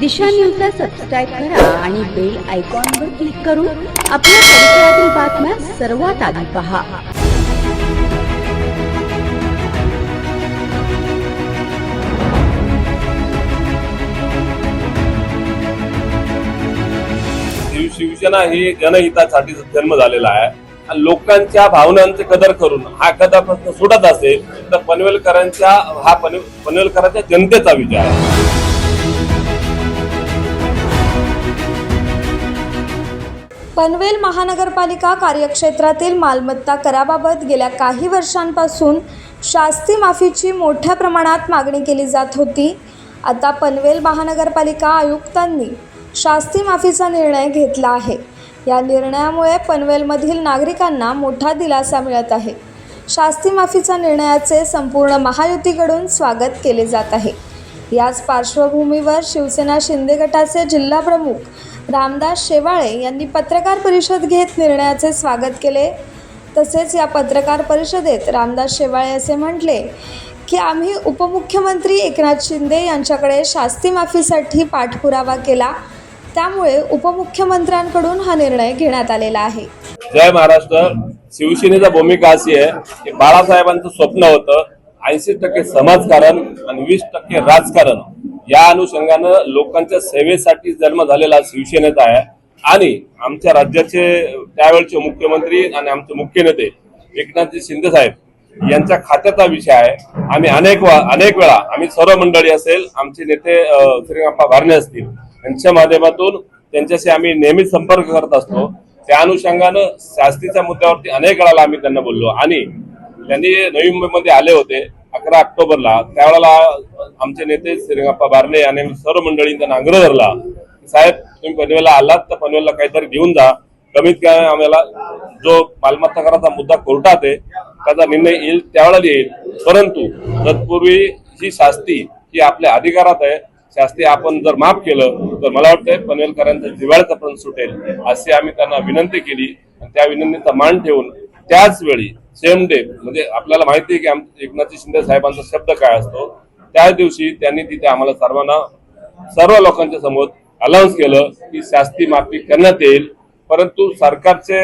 दिशा न्यूजला सबस्क्राईब करा आणि बेल आयकॉनवर क्लिक करून आपल्या परिसरातील बातम्या सर्वात आधी पहा. शिव- शिवसेना ही जनहितासाठी जन्म झालेला आहे. लोकांच्या भावनांचे कदर करून हा कदा प्रश्न सुटत असेल तर पनवेलकरांच्या हा पनवेलकरांच्या जनतेचा विजय आहे. पनवेल महानगरपालिका कार्यक्षेत्रातील मालमत्ता कराबाबत गेल्या काही वर्षांपासून शास्ती माफीची मोठ्या प्रमाणात मागणी केली जात होती. आता पनवेल महानगरपालिका आयुक्तांनी शास्ती माफीचा निर्णय घेतला आहे. या निर्णयामुळे पनवेलमधील नागरिकांना मोठा दिलासा मिळत आहे. शास्ती माफीच्या निर्णयाचे संपूर्ण महायुतीकडून स्वागत केले जात आहे. याच पार्श्वभूमीवर शिवसेना शिंदे गटाचे जिल्हा प्रमुख रामदास शेवाळे यांनी पत्रकार परिषद घेत निर्णयाचे स्वागत केले. तसेच या पत्रकार परिषदेत रामदास शेवाळे असे म्हटले की आम्ही उपमुख्यमंत्री एकनाथ शिंदे यांच्याकडे शास्ती माफीसाठी पाठपुरावा केला. त्यामुळे उपमुख्यमंत्र्यांकडून हा निर्णय घेण्यात आलेला आहे. जय महाराष्ट्र. शिवसेनेचा भूमिका अशी आहे की बाळासाहेबांचं स्वप्न होतं ऐंशी टक्के समाजकारण आणि वीस टक्के राजकारण या अनुषंगानं लोकांच्या सेवेसाठी जन्म झालेला शिवसेनेचा आहे. आणि आमच्या राज्याचे त्यावेळचे मुख्यमंत्री आणि आमचे मुख्य नेते एकनाथजी शिंदे साहेब यांच्या खात्याचा विषय आहे. आम्ही अनेक अनेक वेळा आम्ही सर्व मंडळी असेल आमचे नेते अं, भारणे असतील यांच्या माध्यमातून त्यांच्याशी आम्ही नेहमीच संपर्क करत असतो. त्या अनुषंगानं शास्तीच्या मुद्द्यावरती अनेक वेळाला आम्ही त्यांना बोललो. आणि त्यांनी नवी मुंबईमध्ये आले होते अकरा ऑक्टोबरला. त्यावेळेला आमचे नेते श्रीरंगप्पा बारणे आणि सर्व मंडळींचा नांगर धरला साहेब तुम्ही पनवेलला आलात तर पनवेलला काहीतरी घेऊन जा. कमीत कमी आम्हाला जो मालमत्ता कराचा मुद्दा कोर्टात आहे त्याचा निर्णय येईल त्यावेळेला येईल. परंतु तत्पूर्वी ही शास्ती ही आपल्या अधिकारात आहे. शास्ती आपण जर माफ केलं तर मला वाटतंय पनवेलकरांचं जिव्हाळ्याचा पण सुटेल अशी आम्ही त्यांना विनंती केली. आणि त्या विनंतीचा मान ठेवून त्याच वेळी सेम डे म्हणजे आपल्याला माहिती आहे की आम एकनाथजी शिंदे साहेबांचा शब्द काय असतो त्या दिवशी त्यांनी तिथे आम्हाला सर्वांना सर्व लोकांच्या समोर अनाऊन्स केलं की शास्ती माफी करण्यात येईल. परंतु सरकारचे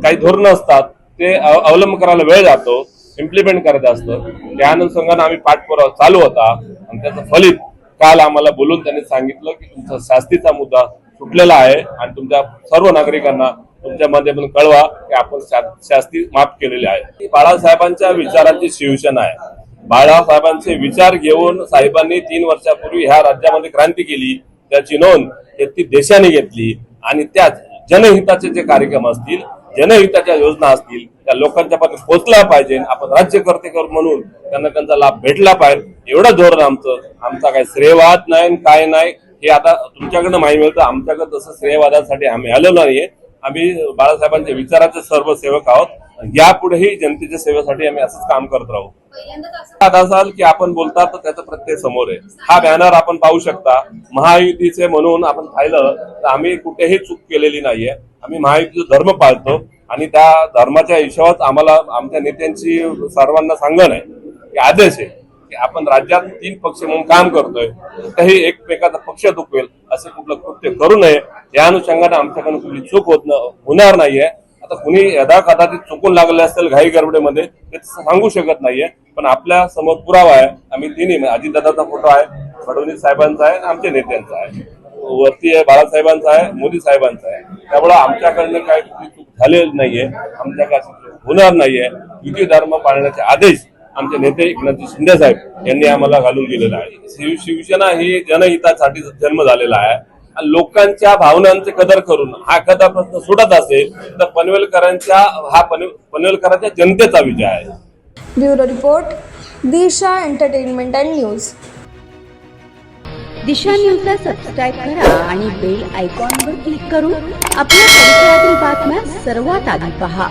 काही धोरणं असतात ते अवलंब करायला वेळ जातो इम्प्लिमेंट करायचं असतं. त्या अनुषंगाने आम्ही पाठपुरावा चालू होता आणि त्याचं फलित काल आम्हाला बोलून त्यांनी सांगितलं की तुमचा शास्तीचा मुद्दा सुटलेला आहे आणि तुमच्या सर्व नागरिकांना तुमच्या माध्यमातून कळवा की आपण शास्त्री शास्ती माफ केलेली आहे. बाळासाहेबांच्या विचारांची शिवसेना आहे. बाळासाहेबांचे विचार घेऊन साहेबांनी तीन वर्षापूर्वी ह्या राज्यामध्ये क्रांती केली. त्याची नोंद ती देशाने घेतली आणि त्याच जनहिताचे जे कार्यक्रम असतील जनहिताच्या योजना असतील त्या लोकांच्या पर्यंत पोहोचल्या पाहिजे. आपण राज्यकर्ते करू म्हणून त्यांना त्यांचा लाभ भेटला पाहिजे. एवढं धोरण आमचं. आमचा काही श्रेयवाद नाही आणि काय नाही हे आता तुमच्याकडनं माहिती मिळतं. आमच्याकडे तसं श्रेयवादासाठी आम्ही आलेलो नाहीये. आम्ही बाळासाहेबांच्या विचाराचे सर्व सेवक आहोत. यापुढेही जनतेच्या सेवेसाठी आम्ही असंच काम करत राहू. आता असाल की आपण बोलता तर त्याचं प्रत्येक समोर आहे. हा बॅनर आपण पाहू शकता. महायुतीचे म्हणून आपण पाहिलं तर आम्ही कुठेही चूक केलेली नाहीये. आम्ही महायुतीचा धर्म पाळतो आणि त्या धर्माच्या हिशोबात आम्हाला आमच्या नेत्यांची सर्वांना सांगणं आहे की आदेश आहे की आपण राज्यात तीन पक्ष म्हणून काम करतोय. कुठेही एकमेकाचा पक्ष दुखवेल असं कुठलं कृत्य करू नये. या अनुषंगाने आमच्याकडून कुठली चूक होत होणार नाहीये. आता कुणी यदा कदाचित चुकून लागले असेल घाई गरबडेमध्ये ते सांगू शकत नाहीये. पण आपल्यासमोर पुरावा आहे. आम्ही तिन्ही म्हणजे अजितदादाचा फोटो आहे फडणवीस साहेबांचा आहे आणि आमच्या नेत्यांचा आहे. वरती आहे बाळासाहेबांचा आहे मोदी साहेबांचा आहे. त्यामुळे आमच्याकडनं काही कुठली चूक झालेली नाहीये. आमच्याकडे चूक होणार नाहीये. युती धर्म पाळण्याचे आदेश आमचे नेते एकनाथजी शिंदे साहेब यांनी आम्हाला घालून दिलेला आहे. शिव शिवसेना ही जनहितासाठी जन्म झालेला आहे. लोकांच्या भावनांचे कदर करून हा कदा प्रश्न सुटत असेल तर पनवेलकरांच्या हा पनवे- पनवेलकरांच्या जनतेचा विजय आहे. Bureau report Disha entertainment and news. Disha न्यूजला सबस्क्राईब करा आणि बेल आयकॉनवर क्लिक करून आपल्या परिसरातील बातम्या सर्वात आधी पहा.